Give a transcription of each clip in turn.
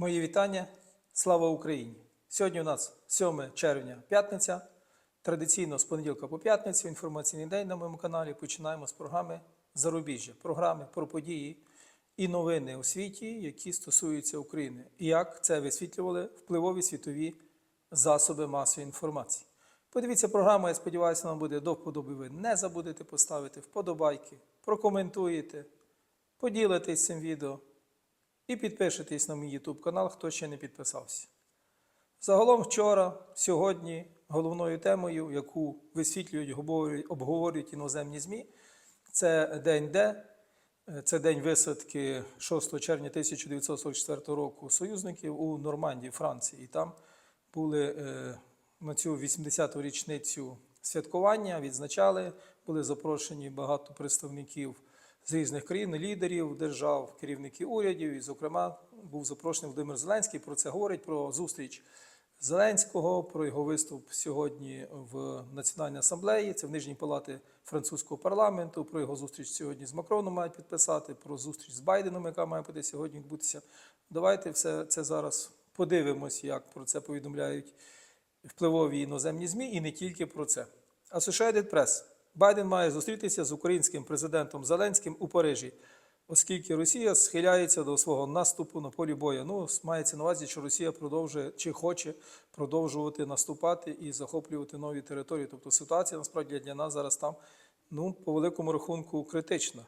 Мої вітання. Слава Україні! Сьогодні у нас 7 червня, п'ятниця. Традиційно з понеділка по п'ятницю інформаційний день на моєму каналі. Починаємо з програми Зарубіжжя, програми про події і новини у світі, які стосуються України, і як це висвітлювали впливові світові засоби масової інформації. Подивіться програму, я сподіваюся, вам буде до вподоби. Ви не забудете поставити вподобайки, прокоментуєте, поділитесь цим відео і підпишитесь на мій YouTube канал, хто ще не підписався. Загалом вчора, сьогодні, головною темою, яку висвітлюють, обговорюють- іноземні ЗМІ, це день Д, це день висадки 6 червня 1944 року союзників у Нормандії, Франції. І там були е, на цю 80-ту річницю святкування, відзначали, були запрошені багато представників з різних країн, лідерів держав, керівників урядів. І, зокрема, був запрошений Володимир Зеленський. Про це говорить про зустріч Зеленського, про його виступ сьогодні в Національній асамблеї. Це в Нижній палати французького парламенту. Про його зустріч сьогодні з Макроном мають підписати, про зустріч з Байденом, яка має буде сьогодні відбутися. Давайте все це зараз подивимось, як про це повідомляють впливові іноземні ЗМІ, і не тільки про це. Associated Press. Байден має зустрітися з українським президентом Зеленським у Парижі, оскільки Росія схиляється до свого наступу на полі бою. Ну, мається на увазі, що Росія продовжує чи хоче продовжувати наступати і захоплювати нові території. Тобто ситуація насправді для нас зараз там, ну, по великому рахунку, критична.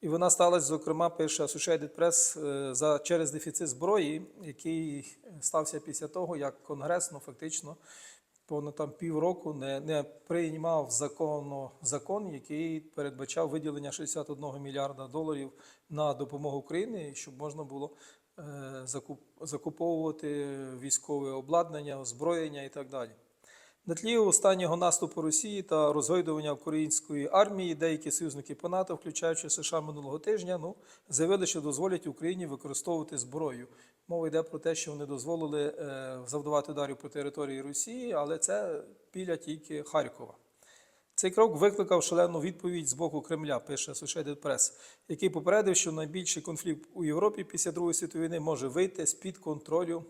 І вона сталася, зокрема, пише Associated Press, е, за через дефіцит зброї, який стався після того, як Конгрес ну, фактично понад там півроку не, не приймав законно закон, який передбачав виділення 61 мільярда доларів на допомогу Україні, щоб можна було е, закуп, закуповувати військове обладнання, озброєння і так далі. На тлі останнього наступу Росії та розгойдування української армії деякі союзники по НАТО, включаючи США минулого тижня, ну, заявили, що дозволять Україні використовувати зброю. Мова йде про те, що вони дозволили е, завдавати ударів по території Росії, але це біля тільки Харкова. Цей крок викликав шалену відповідь з боку Кремля, пише Associated Press, який попередив, що найбільший конфлікт у Європі після Другої світової війни може вийти з-під контролю.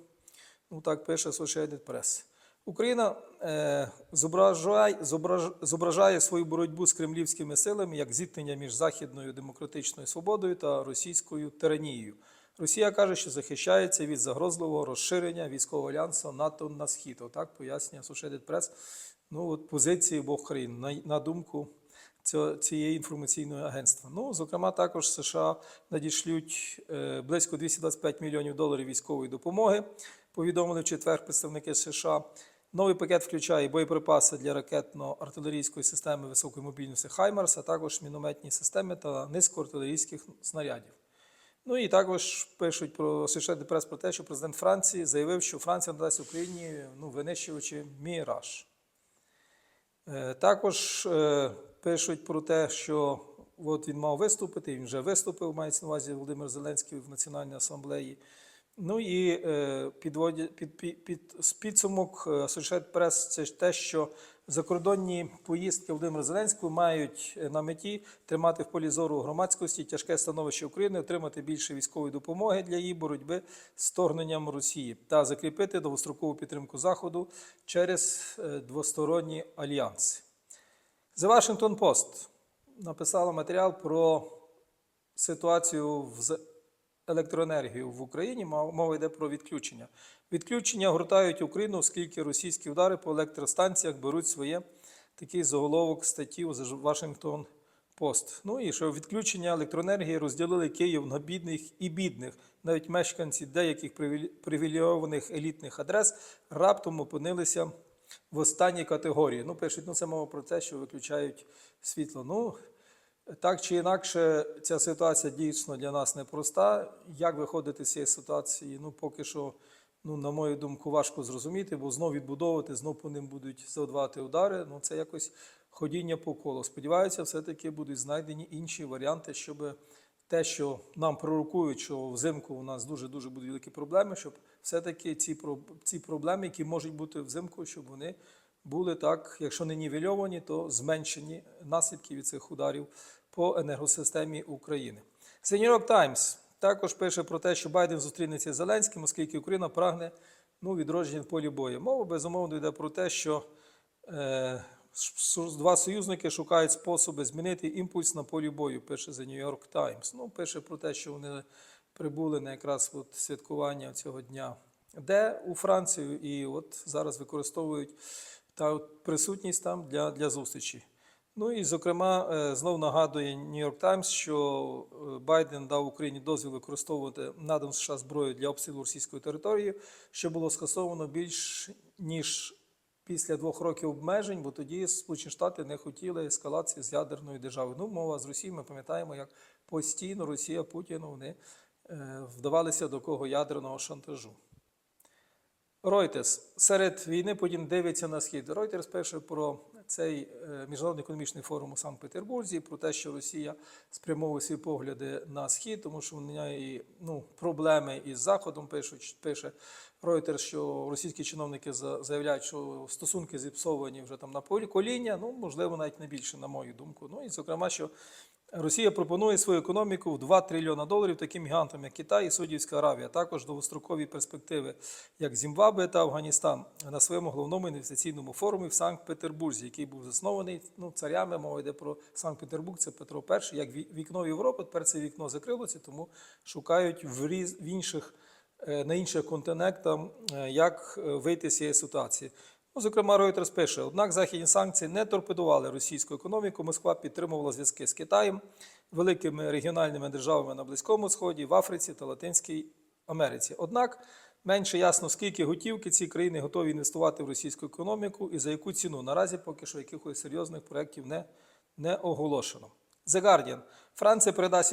Ну так пише Associated Press. Україна е, зображає, зображ, зображає свою боротьбу з кремлівськими силами як зіткнення між західною демократичною свободою та російською тиранією. Росія каже, що захищається від загрозливого розширення військового альянсу НАТО на схід. Отак пояснює Associated Press ну, от позиції обох країн на, на думку цього, цієї інформаційної агентства. Ну, зокрема, також США надішлють е, близько 225 мільйонів доларів військової допомоги. Повідомили в четвер представники США. Новий пакет включає боєприпаси для ракетно-артилерійської системи високої мобільності Хаймарс, а також мінометні системи та низькоартилерійських снарядів. Ну і також пишуть про Associated Press про те, що президент Франції заявив, що Франція надасть Україні ну, винищувачі Міраж. Е, Також е, пишуть про те, що от він мав виступити, він вже виступив, мається на увазі Володимир Зеленський в Національній асамблеї. Ну і е, підводять під, під, під, підсумок е, Associated Press – це те, що закордонні поїздки Володимира Зеленського мають е, на меті тримати в полі зору громадськості тяжке становище України, отримати більше військової допомоги для її боротьби з вторгненням Росії та закріпити довгострокову підтримку Заходу через двосторонні альянси. The Washington Post написала матеріал про ситуацію в електроенергію в Україні. Мов- Мова йде про відключення. Відключення гуртають Україну, оскільки російські удари по електростанціях беруть своє такий заголовок статті у Washington Post. Ну і що відключення електроенергії розділили Київ на бідних і бідних. Навіть мешканці деяких привіле- привілейованих елітних адрес раптом опинилися в останній категорії. Ну, пишуть, ну це мова про те, що виключають світло. Ну, так чи інакше, ця ситуація дійсно для нас непроста. Як виходити з цієї ситуації? Ну, поки що, ну, на мою думку, важко зрозуміти, бо знов відбудовувати, знов по ним будуть завдавати удари. Ну, це якось ходіння по колу. Сподіваюся, все-таки будуть знайдені інші варіанти, щоб те, що нам пророкують, що взимку у нас дуже-дуже будуть великі проблеми, щоб все-таки ці, ці проблеми, які можуть бути взимку, щоб вони були так, якщо не нівельовані, то зменшені наслідки від цих ударів по енергосистемі України. The New York Times Також пише про те, що Байден зустрінеться з Зеленським, оскільки Україна прагне ну, відродження на полі бою. Мова безумовно йде про те, що е, два союзники шукають способи змінити імпульс на полі бою. Пише The New York Times. Ну, пише про те, що вони прибули на якраз от святкування цього дня, де у Францію, і от зараз використовують та присутність там для, для зустрічі. Ну і зокрема, е, знов нагадує York Times, що е, Байден дав Україні дозвіл використовувати надану США зброю для обстрілу російської території, що було скасовано більш ніж після двох років обмежень, бо тоді Сполучені Штати не хотіли ескалації з ядерною державою. Ну, мова з Росією, ми пам'ятаємо, як постійно Росія Путіну вони е, вдавалися до кого ядерного шантажу. Reuters. Серед війни Путін дивиться на схід. Reuters пише про цей е, міжнародний економічний форум у Санкт-Петербурзі, про те, що Росія спрямовує свої погляди на схід, тому що в неї ну, проблеми із Заходом пишуть, пише Reuters, що російські чиновники заявляють, що стосунки зіпсовані вже там на полі коління, ну можливо, навіть не більше, на мою думку. Ну і зокрема, що Росія пропонує свою економіку в 2 трильйона доларів таким гігантам, як Китай і Саудівська Аравія, також довгострокові перспективи, як Зімбабве та Афганістан, на своєму головному інвестиційному форумі в Санкт-Петербурзі, який був заснований ну, царями. Мова йде про Санкт-Петербург, це Петро І, як вікно в Європу. Тепер це вікно закрилося, тому шукають в, різ, в інших е, на інших континентах, е, як е, вийти з цієї ситуації. Ну, зокрема, Reuters пише, однак західні санкції не торпедували російську економіку. Москва підтримувала зв'язки з Китаєм, великими регіональними державами на Близькому Сході, в Африці та Латинській Америці. Однак менше ясно, скільки готівки ці країни готові інвестувати в російську економіку і за яку ціну. Наразі поки що якихось серйозних проєктів не, не оголошено. The Guardian. Франція передасть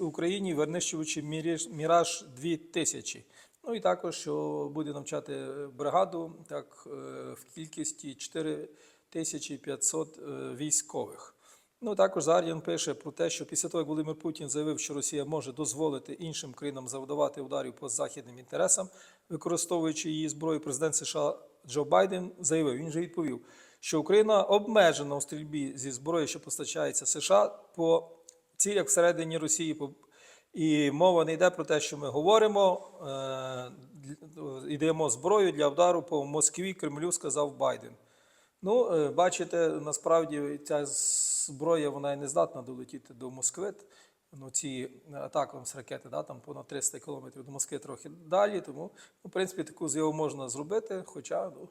Україні винищувачі «Міраж- Міраж 2000. Ну і також, що буде навчати е, бригаду так, е, в кількості 4500 е, військових. Ну, також Зар'ян пише про те, що після того, як Володимир Путін заявив, що Росія може дозволити іншим країнам завдавати ударів по західним інтересам, використовуючи її зброю, президент США Джо Байден заявив, він же відповів, що Україна обмежена у стрільбі зі зброї, що постачається США по цілях всередині Росії. по- І мова не йде про те, що ми говоримо, е, даємо зброю для удару по Москві, Кремлю, сказав Байден. Ну, е, бачите, насправді ця зброя вона і не здатна долетіти до Москви. Ну, ці атаки з ракети, да, там понад 300 кілометрів до Москви трохи далі. Тому, ну, в принципі, таку заяву можна зробити. Хоча, ну,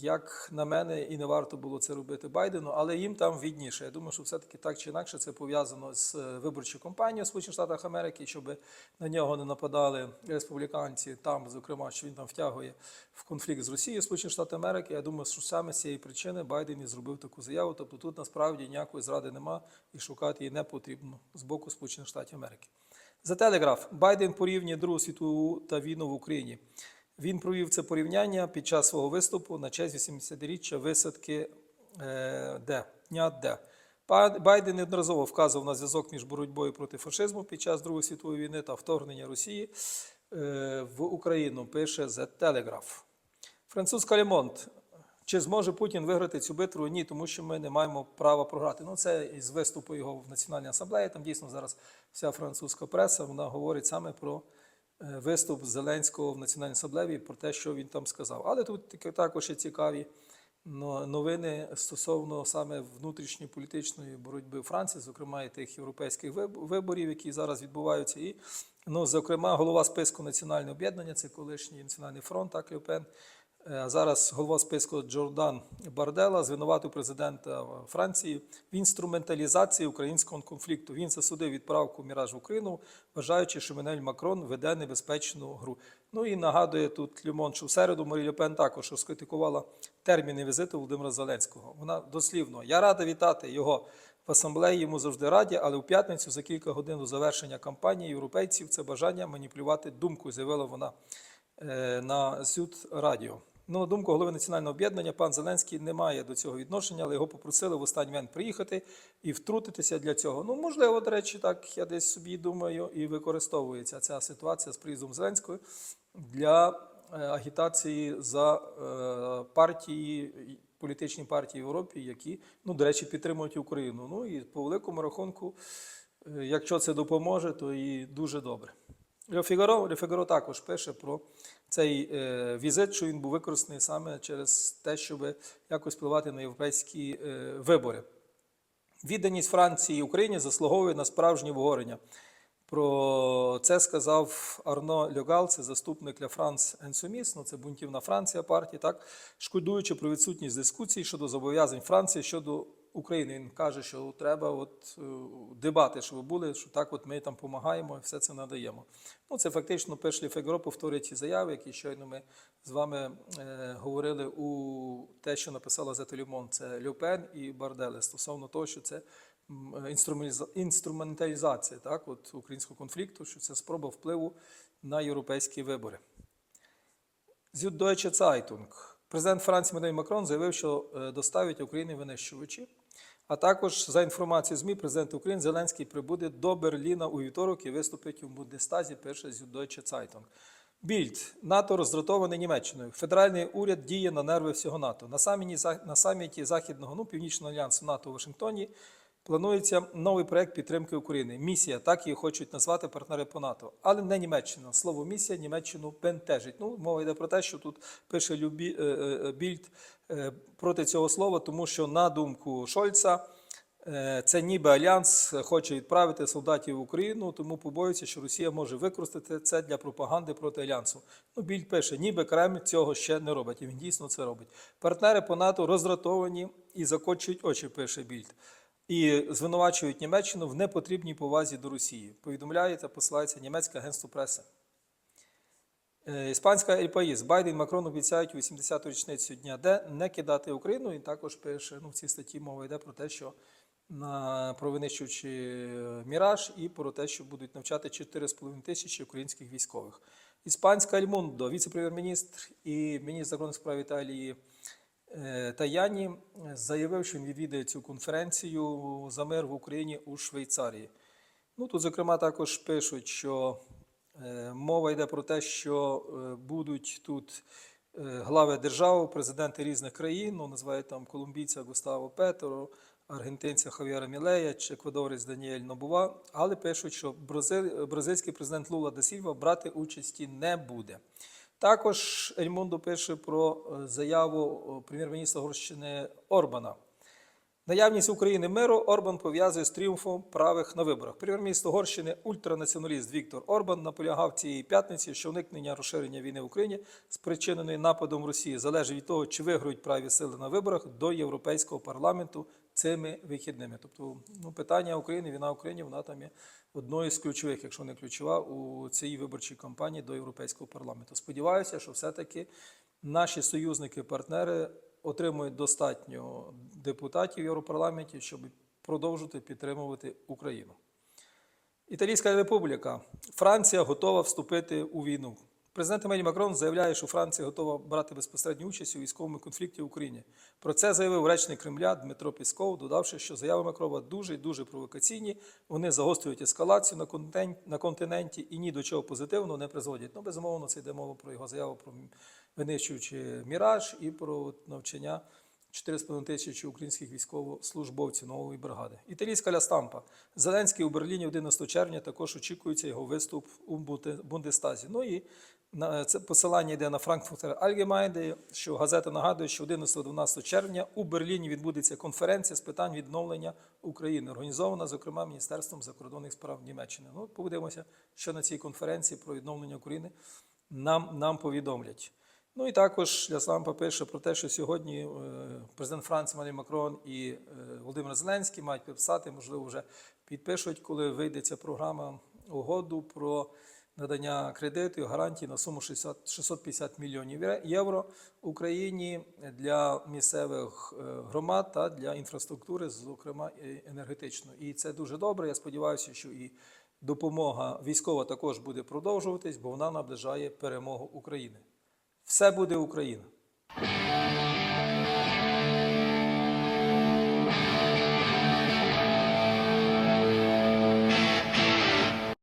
як на мене, і не варто було це робити Байдену, але їм там відніше. Я думаю, що все-таки так чи інакше це пов'язано з е, виборчою кампанією в Сполучених Штатах Америки, щоб на нього не нападали республіканці, там, зокрема, що він там втягує в конфлікт з Росією Сполучені Штати Америки. Я думаю, що саме з цієї причини Байден і зробив таку заяву. Тобто тут насправді ніякої зради нема і шукати її не потрібно з боку Сполучених Штатів Америки. За телеграф Байден порівнює Другу світову та війну в Україні. Він провів це порівняння під час свого виступу на честь 80-річчя висадки е, Д, дня Д. Байден неодноразово вказував на зв'язок між боротьбою проти фашизму під час Другої світової війни та вторгнення Росії е, в Україну, пише The Telegraph. Французька Лемонт. Чи зможе Путін виграти цю битву? Ні, тому що ми не маємо права програти. Ну, це із виступу його в Національній асамблеї. Там дійсно зараз вся французька преса вона говорить саме про виступ Зеленського в Національній асамблеї, про те, що він там сказав. Але тут також є цікаві новини стосовно саме внутрішньої політичної боротьби Франції, зокрема і тих європейських виборів, які зараз відбуваються. І, ну, зокрема, голова списку національного об'єднання, це колишній національний фронт, так Люпен. Е, Зараз голова списку Джордан Бардела звинуватив президента Франції в інструменталізації українського конфлікту. Він засудив відправку Міраж в Україну, вважаючи, що Менель Макрон веде небезпечну гру. Ну і нагадує тут Люмон, що в середу Марі Люпен також розкритикувала терміни візиту Володимира Зеленського. Вона дослівно я рада вітати його. В асамблеї йому завжди раді, але у п'ятницю за кілька годин до завершення кампанії європейців це бажання маніпулювати думкою, заявила вона е, на Зют Радіо. Ну, на думку голови національного об'єднання, пан Зеленський не має до цього відношення, але його попросили в останній момент приїхати і втрутитися для цього. Ну, можливо, до речі, так я десь собі думаю, і використовується ця ситуація з приїздом Зеленського для е, агітації за е, партії, політичні партії в Європі, які, ну, до речі, підтримують Україну. Ну і по великому рахунку. Е, Якщо це допоможе, то і дуже добре. Фігаро, Фігаро також пише про цей е, візит, що він був використаний саме через те, щоб якось впливати на європейські е, вибори. Відданість Франції і Україні заслуговує на справжнє обговорення. Про це сказав Арно Льогал, це заступник Ля Франс Енсуміс, ну це бунтівна Франція партії, так шкодуючи про відсутність дискусій щодо зобов'язань Франції щодо України. Він каже, що треба от, е, дебати, щоб були, що так от ми там допомагаємо і все це надаємо. Ну, це фактично перший Фегро повторює ті заяви, які щойно ми з вами е, говорили у те, що написала Зетелюмон, це Люпен і Барделе, стосовно того, що це інструменталізація так, от, українського конфлікту, що це спроба впливу на європейські вибори. Süddeutsche Zeitung. Президент Франції Еммануель Макрон заявив, що е, доставить Україні винищувачі. А також за інформацією ЗМІ, президент України Зеленський прибуде до Берліна у вівторок і виступить у Бундестазі, пише Süddeutsche Zeitung. Більд НАТО роздратований Німеччиною. Федеральний уряд діє на нерви всього НАТО. На саміті, Західного ну, Північного альянсу НАТО у Вашингтоні планується новий проект підтримки України. Місія, так її хочуть назвати партнери по НАТО, але не Німеччина. Слово місія Німеччину бентежить. Ну, мова йде про те, що тут пише Любі, е, е, Більд е, проти цього слова, тому що на думку Шольца. Це ніби альянс хоче відправити солдатів в Україну, тому побоюється, що Росія може використати це для пропаганди проти альянсу. Ну, Більд пише, ніби Кремль цього ще не робить, і він дійсно це робить. Партнери по НАТО роздратовані і закочують очі, пише Більд. І звинувачують Німеччину в непотрібній повазі до Росії. Повідомляє та посилається німецьке агентство преси. Е, Іспанська Ельпаїс Байден і Макрон обіцяють у 80-ту річницю дня Д не кидати Україну. І також пише ну, в цій статті мова йде про те, що про винищуючи Міраж і про те, що будуть навчати 4,5 тисячі українських військових. Іспанська «Ель Мундо», віце-прем'єр-міністр і міністр закордонних справ Італії е, Таяні заявив, що він відвідає цю конференцію за мир в Україні у Швейцарії. Ну, тут, зокрема, також пишуть, що е, мова йде про те, що е, будуть тут е, глави держав, президенти різних країн, ну, називають там колумбійця Густаво Петро, аргентинця Хавіера Мілея чи еквадорець Даніель Нобува, але пишуть, що бразиль- бразильський президент Лула да Сільва брати участі не буде. Також Ельмондо пише про е, заяву прем'єр-міністра Горщини Орбана. Наявність України миру Орбан пов'язує з тріумфом правих на виборах. Прем'єр-міністр Угорщини, ультранаціоналіст Віктор Орбан наполягав цієї п'ятниці, що уникнення розширення війни в Україні, спричиненої нападом Росії, залежить від того, чи виграють праві сили на виборах до Європейського парламенту цими вихідними. Тобто, ну, питання України, війна в Україні, вона там є одною з ключових, якщо не ключова, у цій виборчій кампанії до Європейського парламенту. Сподіваюся, що все-таки наші союзники-партнери отримують достатньо депутатів в Європарламенті, щоб продовжити підтримувати Україну. Італійська республіка. Франція готова вступити у війну. Президент Емелі Макрон заявляє, що Франція готова брати безпосередню участь у військовому конфлікті в Україні. Про це заявив речник Кремля Дмитро Пісков, додавши, що заяви Макрова дуже і дуже провокаційні. Вони загострюють ескалацію на контен- на континенті і ні до чого позитивного не призводять. Ну, безумовно, це йде мова про його заяву про винищуючи міраж і про навчання 4,5 тисячі українських військовослужбовців нової бригади. Італійська лястампа. Зеленський у Берліні 11 червня також очікується його виступ у Бундестазі. Ну і це посилання йде на Frankfurter Allgemeine, що газета нагадує, що 11-12 червня у Берліні відбудеться конференція з питань відновлення України, організована, зокрема, Міністерством закордонних справ Німеччини. Ну, подивимося, що на цій конференції про відновлення України нам, нам повідомлять. Ну і також Ляслампа пише про те, що сьогодні е, президент Франції Еммануель Макрон і е, Володимир Зеленський мають підписати, можливо, вже підпишуть, коли вийде ця програма угоду про надання кредиту гарантій на суму 60, 650 мільйонів євро Україні для місцевих е, громад та для інфраструктури, зокрема енергетичної. І це дуже добре. Я сподіваюся, що і допомога військова також буде продовжуватись, бо вона наближає перемогу України. Все буде Україна.